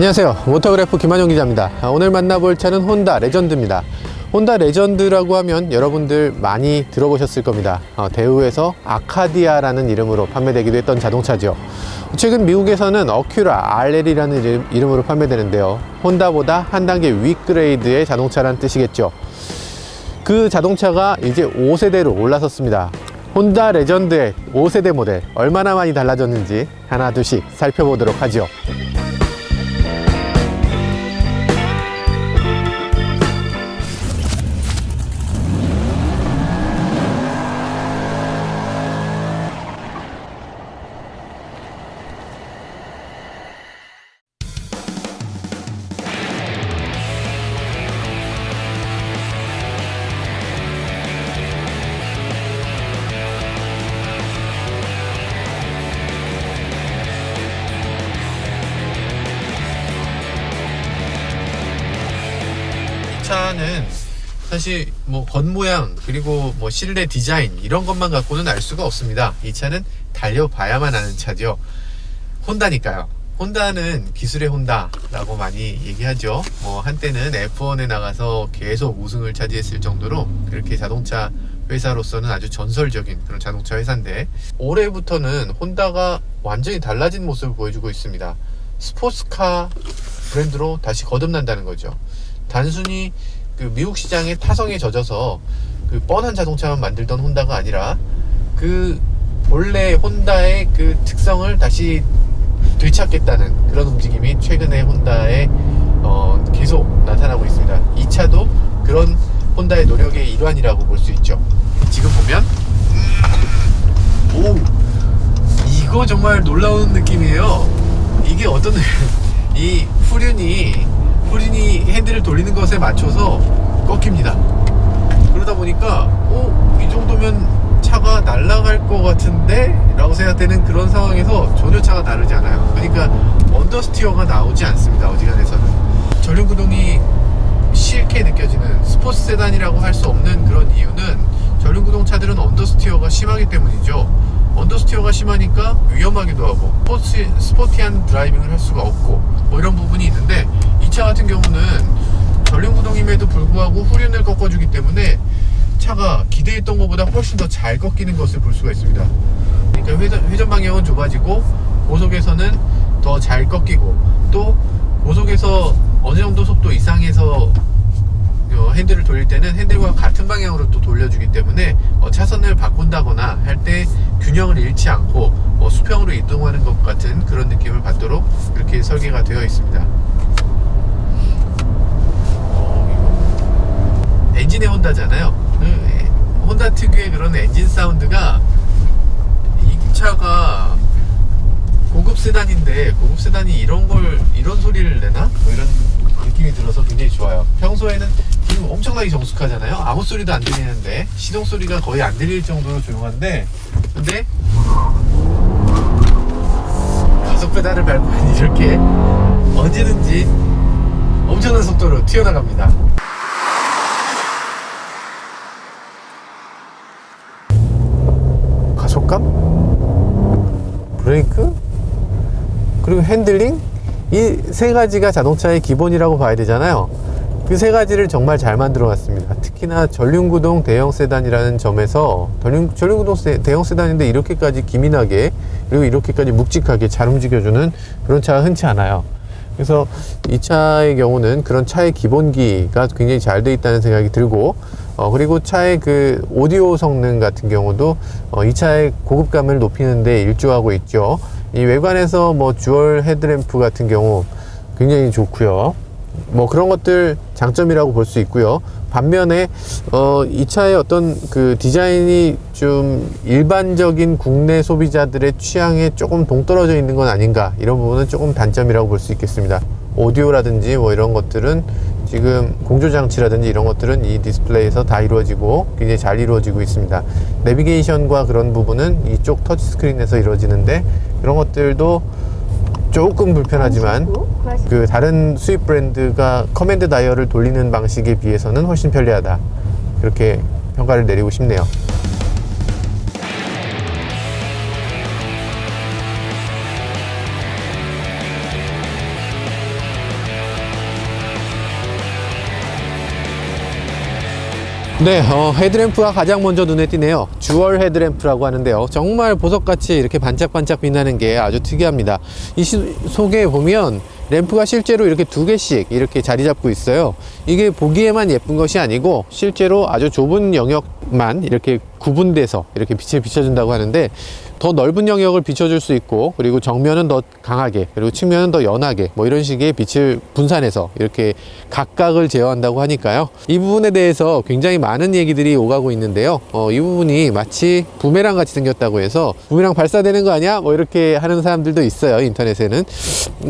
안녕하세요. 모터그래프 김한용 기자입니다. 아, 오늘 만나볼 차는 혼다 레전드입니다. 혼다 레전드라고 하면 여러분들 많이 들어보셨을 겁니다. 어, 대우에서 아카디아라는 이름으로 판매되기도 했던 자동차죠. 최근 미국에서는 어큐라 RL이라는 이름, 이름으로 판매되는데요. 혼다보다 한 단계 윗그레이드의 자동차란 뜻이겠죠. 그 자동차가 이제 5세대로 올라섰습니다. 혼다 레전드의 5세대 모델 얼마나 많이 달라졌는지 하나 둘씩 살펴보도록 하죠. 차는 사실 뭐 겉모양 그리고 뭐 실내 디자인 이런 것만 갖고는 알 수가 없습니다. 이 차는 달려봐야만 아는 차죠. 혼다니까요. 혼다는 기술의 혼다라고 많이 얘기하죠. 뭐 한때는 F1에 나가서 계속 우승을 차지했을 정도로 그렇게 자동차 회사로서는 아주 전설적인 그런 자동차 회사인데 올해부터는 혼다가 완전히 달라진 모습을 보여주고 있습니다. 스포츠카 브랜드로 다시 거듭난다는 거죠. 단순히 그 미국 시장의 타성에 젖어서 그 뻔한 자동차만 만들던 혼다가 아니라 그 본래 혼다의 그 특성을 다시 되찾겠다는 그런 움직임이 최근에 혼다에 어, 계속 나타나고 있습니다. 이 차도 그런 혼다의 노력의 일환이라고 볼 수 있죠. 지금 보면 음, 오 이거 정말 놀라운 느낌이에요. 이게 어떤 이 후륜이 후륜이 핸들을 돌리는 것에 맞춰서 꺾입니다. 그러다 보니까 어, 이 정도면 차가 날아갈 것 같은데? 라고 생각되는 그런 상황에서 전혀 차가 다르지 않아요. 그러니까 언더스티어가 나오지 않습니다. 어지간해서는. 전륜구동이 싫게 느껴지는 스포츠 세단이라고 할 수 없는 그런 이유는 전륜구동 차들은 언더스티어가 심하기 때문이죠. 언더스티어가 심하니까 위험하기도 하고 스포츠, 스포티한 드라이빙을 할 수가 없고 뭐 이런 부분이 있는데 이 차 같은 경우는 전륜구동임에도 불구하고 후륜을 꺾어주기 때문에 차가 기대했던 것보다 훨씬 더 잘 꺾이는 것을 볼 수가 있습니다. 그러니까 회전, 회전 방향은 좁아지고 고속에서는 더 잘 꺾이고 또 고속에서 어느 정도 속도 이상에서 어, 핸들을 돌릴 때는 핸들과 같은 방향으로 또 돌려주기 때문에 어, 차선을 바꾼다거나 할 때 균형을 잃지 않고 어, 수평으로 이동하는 것 같은 그런 느낌을 받도록 이렇게 설계가 되어 있습니다. 어, 엔진의 혼다잖아요. 그 에, 혼다 특유의 그런 엔진 사운드가 이 차가 고급 세단인데 고급 세단이 이런 걸 이런 소리를 내나? 뭐 이런 느낌이 들어서 굉장히 좋아요. 평소에는 지금 엄청나게 정숙하잖아요. 아무 소리도 안 들리는데 시동 소리가 거의 안 들릴 정도로 조용한데 근데 가속 페달을 밟으면 이렇게 언제든지 엄청난 속도로 튀어나갑니다. 가속감? 브레이크? 그리고 핸들링? 이 세 가지가 자동차의 기본이라고 봐야 되잖아요. 그 세 가지를 정말 잘 만들어 놨습니다. 특히나 전륜구동 대형 세단이라는 점에서 전륜, 전륜구동 세- 대형 세단인데 이렇게까지 기민하게 그리고 이렇게까지 묵직하게 잘 움직여주는 그런 차가 흔치 않아요. 그래서 이 차의 경우는 그런 차의 기본기가 굉장히 잘 돼 있다는 생각이 들고 어, 그리고 차의 그 오디오 성능 같은 경우도 어, 이 차의 고급감을 높이는데 일조하고 있죠. 이 외관에서 뭐 듀얼 헤드램프 같은 경우 굉장히 좋고요. 뭐 그런 것들 장점이라고 볼 수 있고요. 반면에 어, 이 차의 어떤 그 디자인이 좀 일반적인 국내 소비자들의 취향에 조금 동떨어져 있는 건 아닌가 이런 부분은 조금 단점이라고 볼 수 있겠습니다. 오디오라든지 뭐 이런 것들은 지금 공조 장치라든지 이런 것들은 이 디스플레이에서 다 이루어지고 굉장히 잘 이루어지고 있습니다. 내비게이션과 그런 부분은 이쪽 터치 스크린에서 이루어지는데 그런 것들도 조금 불편하지만 그 다른 수입 브랜드가 커맨드 다이얼을 돌리는 방식에 비해서는 훨씬 편리하다. 그렇게 평가를 내리고 싶네요. 네, 어, 헤드램프가 가장 먼저 눈에 띄네요. 주얼 헤드램프라고 하는데요. 정말 보석같이 이렇게 반짝반짝 빛나는 게 아주 특이합니다. 이 시- 속에 보면 램프가 실제로 이렇게 두 개씩 이렇게 자리 잡고 있어요. 이게 보기에만 예쁜 것이 아니고 실제로 아주 좁은 영역만 이렇게 구분돼서 이렇게 빛을 비춰준다고 하는데 더 넓은 영역을 비춰줄 수 있고 그리고 정면은 더 강하게 그리고 측면은 더 연하게 뭐 이런 식의 빛을 분산해서 이렇게 각각을 제어한다고 하니까요. 이 부분에 대해서 굉장히 많은 얘기들이 오가고 있는데요. 어, 이 부분이 마치 부메랑 같이 생겼다고 해서 부메랑 발사되는 거 아니야? 뭐 이렇게 하는 사람들도 있어요 인터넷에는.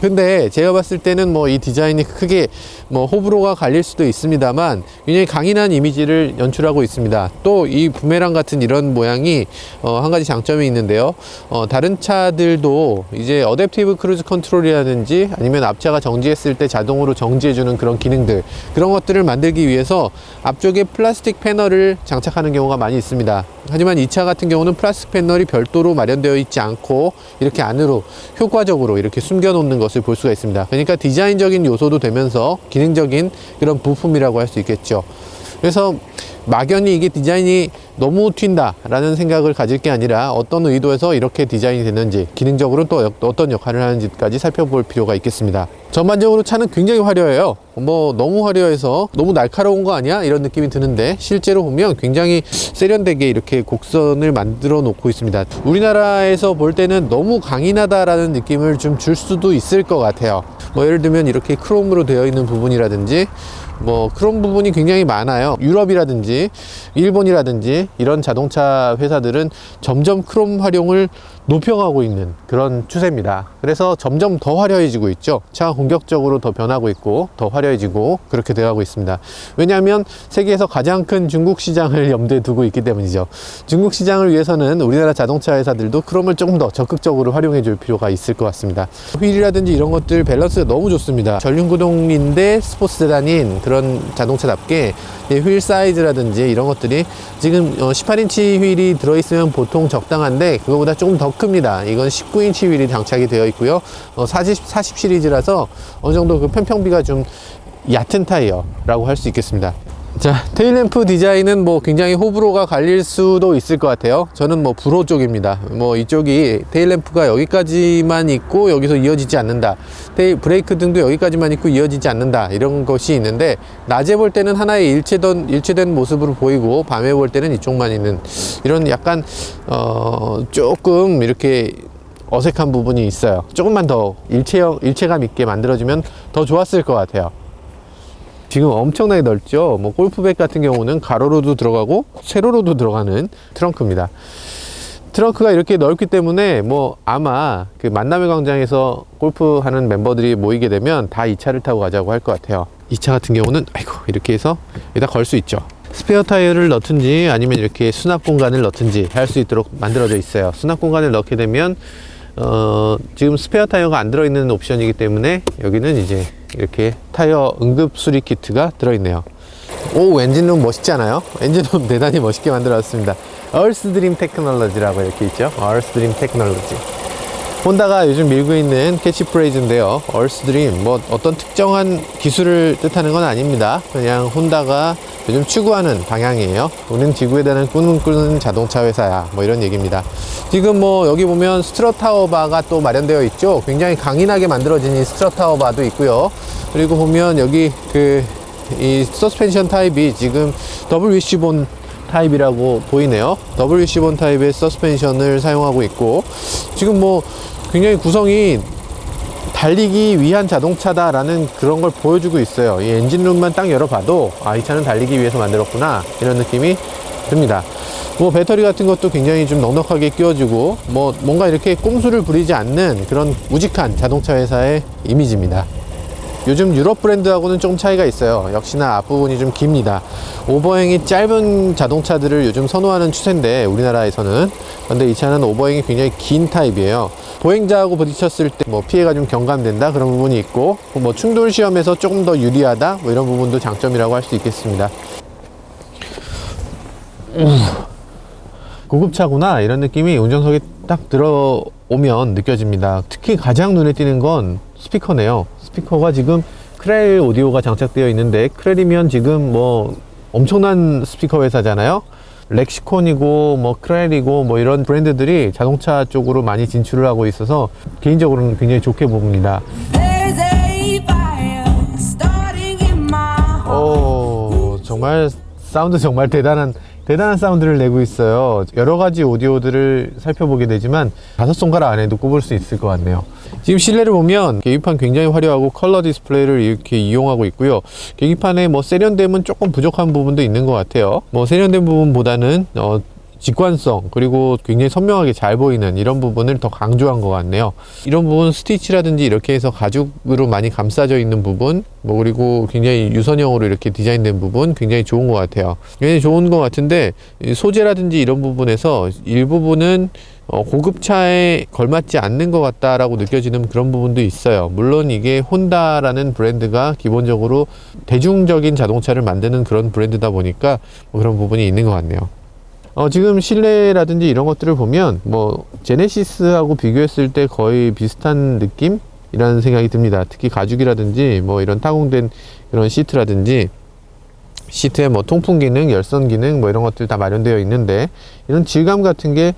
근데 제가 봤을 때는 뭐 이 디자인이 크게 뭐 호불호가 갈릴 수도 있습니다만 굉장히 강인한 이미지를 연출하고 있습니다. 또 이 부메랑 같은 이런 모양이 어, 한 가지 장점이 있는데 요. 어, 다른 차들도 이제 어댑티브 크루즈 컨트롤이라든지 아니면 앞차가 정지했을 때 자동으로 정지해주는 그런 기능들 그런 것들을 만들기 위해서 앞쪽에 플라스틱 패널을 장착하는 경우가 많이 있습니다. 하지만 이 차 같은 경우는 플라스틱 패널이 별도로 마련되어 있지 않고 이렇게 안으로 효과적으로 이렇게 숨겨 놓는 것을 볼 수가 있습니다. 그러니까 디자인적인 요소도 되면서 기능적인 그런 부품이라고 할 수 있겠죠. 그래서 막연히 이게 디자인이 너무 튄다라는 생각을 가질 게 아니라 어떤 의도에서 이렇게 디자인이 됐는지 기능적으로 또 역- 어떤 역할을 하는지까지 살펴볼 필요가 있겠습니다. 전반적으로 차는 굉장히 화려해요. 뭐 너무 화려해서 너무 날카로운 거 아니야? 이런 느낌이 드는데 실제로 보면 굉장히 세련되게 이렇게 곡선을 만들어 놓고 있습니다. 우리나라에서 볼 때는 너무 강인하다라는 느낌을 좀 줄 수도 있을 것 같아요. 뭐 예를 들면 이렇게 크롬으로 되어 있는 부분이라든지 뭐 그런 부분이 굉장히 많아요. 유럽이라든지 일본이라든지 이런 자동차 회사들은 점점 크롬 활용을 높여가고 있는 그런 추세입니다. 그래서 점점 더 화려해지고 있죠. 차가 공격적으로 더 변하고 있고 더 화려해지고 그렇게 되어가고 있습니다. 왜냐하면 세계에서 가장 큰 중국 시장을 염두에 두고 있기 때문이죠. 중국 시장을 위해서는 우리나라 자동차 회사들도 크롬을 조금 더 적극적으로 활용해 줄 필요가 있을 것 같습니다. 휠이라든지 이런 것들 밸런스가 너무 좋습니다. 전륜구동인데 스포츠 세단인 그런 자동차답게 이휠 사이즈라든지 이런 것들이 지금 18인치 휠이 들어있으면 보통 적당한데 그거보다 조금 더 큽니다. 이건 19인치 휠이 장착이 되어 있고요. 어, 40, 40 시리즈라서 어느 정도 그 편평비가 좀 얕은 타이어라고 할 수 있겠습니다. 자, 테일램프 디자인은 뭐 굉장히 호불호가 갈릴 수도 있을 것 같아요. 저는 뭐 불호 쪽입니다. 뭐 이쪽이 테일램프가 여기까지만 있고 여기서 이어지지 않는다. 테일 브레이크 등도 여기까지만 있고 이어지지 않는다. 이런 것이 있는데 낮에 볼 때는 하나의 일체된 일체된 모습으로 보이고 밤에 볼 때는 이쪽만 있는 이런 약간 어 조금 이렇게 어색한 부분이 있어요. 조금만 더 일체형 일체감 있게 만들어지면 더 좋았을 것 같아요. 지금 엄청나게 넓죠. 뭐 골프백 같은 경우는 가로로도 들어가고 세로로도 들어가는 트렁크입니다. 트렁크가 이렇게 넓기 때문에 뭐 아마 그 만남의 광장에서 골프하는 멤버들이 모이게 되면 다 이 차를 타고 가자고 할 것 같아요. 이 차 같은 경우는 아이고 이렇게 해서 여기다 걸 수 있죠. 스페어 타이어를 넣든지 아니면 이렇게 수납 공간을 넣든지 할 수 있도록 만들어져 있어요. 수납 공간을 넣게 되면 어, 지금 스페어 타이어가 안 들어있는 옵션이기 때문에 여기는 이제 이렇게 타이어 응급 수리 키트가 들어있네요. 오 엔진룸 멋있지 않아요? 엔진룸 대단히 멋있게 만들어놨습니다. 얼스 드림 테크놀로지라고 이렇게 있죠. 얼스 드림 테크놀로지. 혼다가 요즘 밀고 있는 캐치프레이즈인데요. 얼스 드림 뭐 어떤 특정한 기술을 뜻하는 건 아닙니다. 그냥 혼다가 요즘 추구하는 방향이에요. 우리는 지구에 대한 꿈을 꾸는 자동차 회사야. 뭐 이런 얘기입니다. 지금 뭐 여기 보면 스트러타워 바가 또 마련되어 있죠. 굉장히 강인하게 만들어진 이 스트러타워 바도 있고요. 그리고 보면 여기 그 이 서스펜션 타입이 지금 더블 위시본 타입이라고 보이네요. 더블 위시본 타입의 서스펜션을 사용하고 있고 지금 뭐 굉장히 구성이 달리기 위한 자동차다라는 그런 걸 보여주고 있어요. 이 엔진룸만 딱 열어봐도 아, 이 차는 달리기 위해서 만들었구나 이런 느낌이 듭니다. 뭐 배터리 같은 것도 굉장히 좀 넉넉하게 끼워주고 뭐 뭔가 이렇게 꼼수를 부리지 않는 그런 우직한 자동차 회사의 이미지입니다. 요즘 유럽 브랜드하고는 좀 차이가 있어요. 역시나 앞부분이 좀 깁니다. 오버행이 짧은 자동차들을 요즘 선호하는 추세인데 우리나라에서는 근데 이 차는 오버행이 굉장히 긴 타입이에요. 보행자하고 부딪혔을 때 뭐 피해가 좀 경감된다 그런 부분이 있고 뭐 충돌 시험에서 조금 더 유리하다 뭐 이런 부분도 장점이라고 할 수 있겠습니다. 고급차구나 이런 느낌이 운전석에 딱 들어오면 느껴집니다. 특히 가장 눈에 띄는 건 스피커네요. 스피커가 지금 크렐 오디오가 장착되어 있는데 크렐이면 지금 뭐 엄청난 스피커 회사잖아요. 렉시콘이고 뭐 크렐이고 뭐 이런 브랜드들이 자동차 쪽으로 많이 진출을 하고 있어서 개인적으로는 굉장히 좋게 봅니다. 오 정말 사운드 정말 대단한 대단한 사운드를 내고 있어요. 여러 가지 오디오들을 살펴보게 되지만 다섯 손가락 안에도 꼽을 수 있을 것 같네요. 지금 실내를 보면 계기판 굉장히 화려하고 컬러 디스플레이를 이렇게 이용하고 있고요. 계기판에 뭐 세련됨은 조금 부족한 부분도 있는 것 같아요. 뭐 세련된 부분보다는 어, 직관성 그리고 굉장히 선명하게 잘 보이는 이런 부분을 더 강조한 것 같네요. 이런 부분 스티치라든지 이렇게 해서 가죽으로 많이 감싸져 있는 부분 뭐 그리고 굉장히 유선형으로 이렇게 디자인된 부분 굉장히 좋은 것 같아요. 굉장히 좋은 것 같은데 이 소재라든지 이런 부분에서 일부분은 어, 고급차에 걸맞지 않는 것 같다라고 느껴지는 그런 부분도 있어요. 물론 이게 혼다라는 브랜드가 기본적으로 대중적인 자동차를 만드는 그런 브랜드다 보니까 뭐 그런 부분이 있는 것 같네요. 어, 지금 실내라든지 이런 것들을 보면 뭐 제네시스하고 비교했을 때 거의 비슷한 느낌이라는 생각이 듭니다. 특히 가죽이라든지 뭐 이런 타공된 그런 시트라든지 시트에 뭐 통풍 기능, 열선 기능 뭐 이런 것들 다 마련되어 있는데 이런 질감 같은 게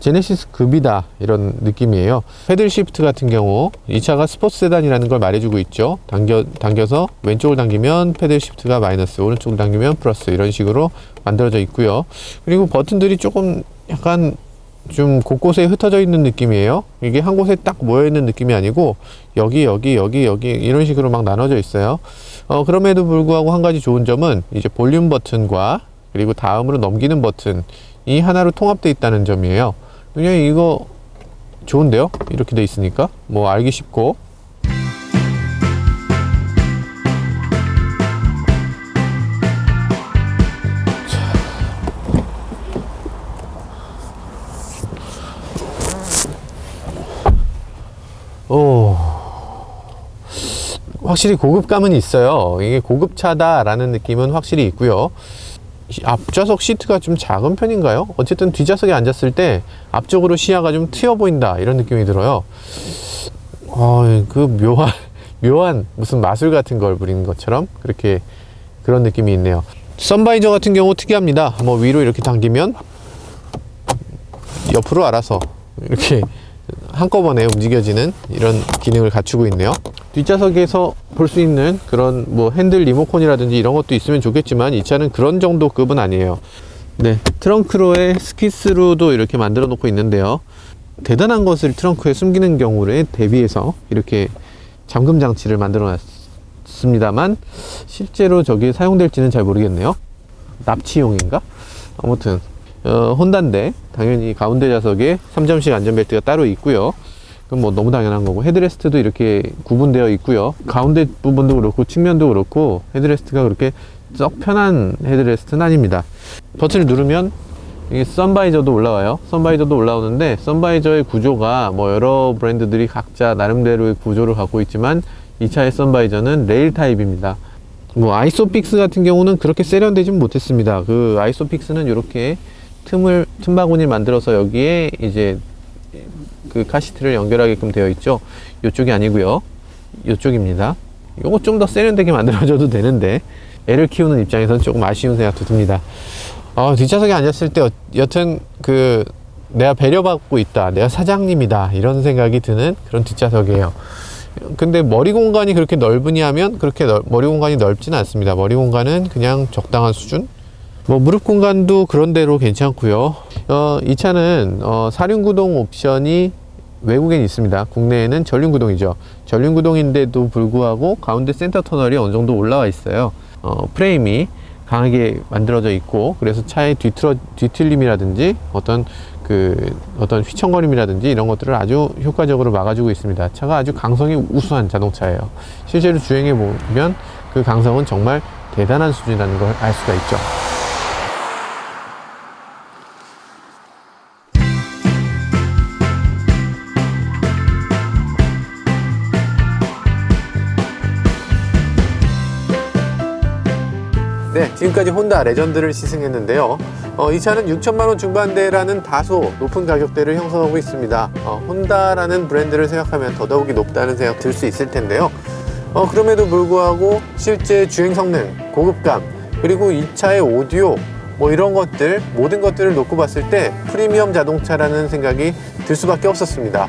제네시스 급이다 이런 느낌이에요. 패들 시프트 같은 경우 이 차가 스포츠 세단이라는 걸 말해주고 있죠. 당겨 당겨서 왼쪽을 당기면 패들 시프트가 마이너스, 오른쪽을 당기면 플러스 이런 식으로 만들어져 있고요. 그리고 버튼들이 조금 약간 좀 곳곳에 흩어져 있는 느낌이에요. 이게 한 곳에 딱 모여 있는 느낌이 아니고 여기 여기 여기 여기 이런 식으로 막 나눠져 있어요. 어, 그럼에도 불구하고 한 가지 좋은 점은 이제 볼륨 버튼과 그리고 다음으로 넘기는 버튼 이 하나로 통합되어 있다는 점이에요. 그냥 이거 좋은데요? 이렇게 돼 있으니까 뭐 알기 쉽고 오. 확실히 고급감은 있어요. 이게 고급차다라는 느낌은 확실히 있고요. 시- 앞좌석 시트가 좀 작은 편인가요? 어쨌든 뒷좌석에 앉았을 때 앞쪽으로 시야가 좀 트여 보인다 이런 느낌이 들어요. 어, 그 묘한 묘한 무슨 마술 같은 걸 부리는 것처럼 그렇게 그런 느낌이 있네요. 선바이저 같은 경우 특이합니다. 뭐 위로 이렇게 당기면 옆으로 알아서 이렇게 한꺼번에 움직여지는 이런 기능을 갖추고 있네요. 뒷좌석에서 볼 수 있는 그런 뭐 핸들 리모컨이라든지 이런 것도 있으면 좋겠지만 이 차는 그런 정도 급은 아니에요. 네, 트렁크로에 스키스루도 이렇게 만들어 놓고 있는데요. 대단한 것을 트렁크에 숨기는 경우에 대비해서 이렇게 잠금 장치를 만들어 놨습니다만 실제로 저게 사용될지는 잘 모르겠네요. 납치용인가? 아무튼 어, 혼다인데 당연히 가운데 좌석에 3점식 안전벨트가 따로 있고요. 그건 뭐 너무 당연한 거고 헤드레스트도 이렇게 구분되어 있고요. 가운데 부분도 그렇고 측면도 그렇고 헤드레스트가 그렇게 썩 편한 헤드레스트는 아닙니다. 버튼을 누르면 이게 선바이저도 올라와요. 선바이저도 올라오는데 선바이저의 구조가 뭐 여러 브랜드들이 각자 나름대로의 구조를 갖고 있지만 이 차의 선바이저는 레일 타입입니다. 뭐 아이소픽스 같은 경우는 그렇게 세련되진 못했습니다. 그 아이소픽스는 이렇게 틈을 틈바구니를 만들어서 여기에 이제 그 카시트를 연결하게끔 되어 있죠. 이쪽이 아니고요. 이쪽입니다. 요거 좀 더 세련되게 만들어줘도 되는데 애를 키우는 입장에서는 조금 아쉬운 생각도 듭니다. 아, 뒷좌석에 앉았을 때 여- 여튼 그 내가 배려받고 있다, 내가 사장님이다 이런 생각이 드는 그런 뒷좌석이에요. 근데 머리 공간이 그렇게 넓으냐 하면 그렇게 넓- 머리 공간이 넓지는 않습니다. 머리 공간은 그냥 적당한 수준. 뭐 무릎 공간도 그런 대로 괜찮고요. 어, 이 차는 어, 사륜구동 옵션이 외국엔 있습니다. 국내에는 전륜구동이죠. 전륜구동인데도 불구하고 가운데 센터 터널이 어느 정도 올라와 있어요. 어, 프레임이 강하게 만들어져 있고 그래서 차의 뒤틀어, 뒤틀림이라든지 어떤 그 어떤 휘청거림이라든지 이런 것들을 아주 효과적으로 막아주고 있습니다. 차가 아주 강성이 우수한 자동차예요. 실제로 주행해 보면 그 강성은 정말 대단한 수준이라는 걸 알 수가 있죠. 네, 지금까지 혼다 레전드를 시승했는데요. 어, 이 차는 6천만 원 중반대라는 다소 높은 가격대를 형성하고 있습니다. 어, 혼다라는 브랜드를 생각하면 더더욱이 높다는 생각 들 수 있을 텐데요. 어, 그럼에도 불구하고 실제 주행 성능, 고급감, 그리고 이 차의 오디오 뭐 이런 것들 모든 것들을 놓고 봤을 때 프리미엄 자동차라는 생각이 들 수밖에 없었습니다.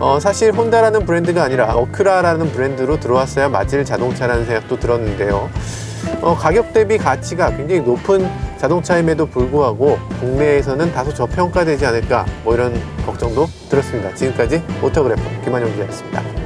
어, 사실 혼다라는 브랜드가 아니라 어큐라라는 브랜드로 들어왔어야 맞을 자동차라는 생각도 들었는데요. 어, 가격 대비 가치가 굉장히 높은 자동차임에도 불구하고 국내에서는 다소 저평가되지 않을까 뭐 이런 걱정도 들었습니다. 지금까지 오토그래퍼 김한용 기자였습니다.